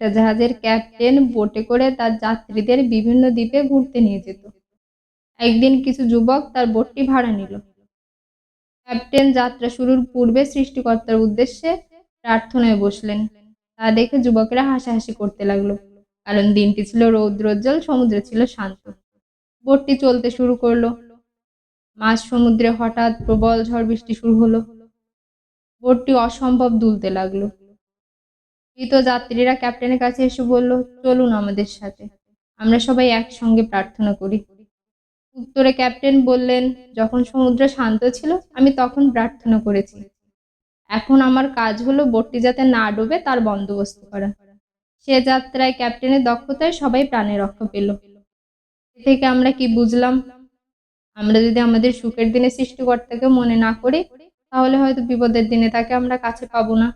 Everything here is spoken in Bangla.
একটা জাহাজের ক্যাপ্টেন বোটে করে তার যাত্রীদের বিভিন্ন দ্বীপে ঘুরতে নিয়ে যেত। একদিন কিছু যুবক তার বোটটি ভাড়া নিল। ক্যাপ্টেন যাত্রা শুরুর পূর্বে সৃষ্টিকর্তার উদ্দেশ্যে প্রার্থনায় বসলেন। তা দেখে যুবকেরা হাসাহাসি করতে লাগল, কারণ দিনটি ছিল রৌদ্রোজ্জ্বল, সমুদ্র ছিল শান্ত। বোটটি চলতে শুরু করল। মাঝ সমুদ্রে হঠাৎ প্রবল ঝড় বৃষ্টি শুরু হলো। বোটটি অসম্ভব দুলতে লাগল। কৃত যাত্রীরা ক্যাপ্টেনের কাছে এসে বলল, চলুন আমাদের সাথে। আমরা সবাই একসঙ্গে প্রার্থনা করি। উত্তরে ক্যাপ্টেন বললেন, যখন সমুদ্র শান্ত ছিল, আমি তখন প্রার্থনা করেছি। এখন আমার কাজ হলো বোটটি যাতে না ডুবে তার বন্দোবস্ত করা। সে যাত্রায় ক্যাপ্টেনের দক্ষতায় সবাই প্রাণে রক্ষা পেল। এ থেকে আমরা কি বুঝলাম? আমরা যদি আমাদের সুখের দিনে সৃষ্টিকর্তাকে মনে না করি, তাহলে হয়তো বিপদের দিনে তাকে আমরা কাছে পাবো না।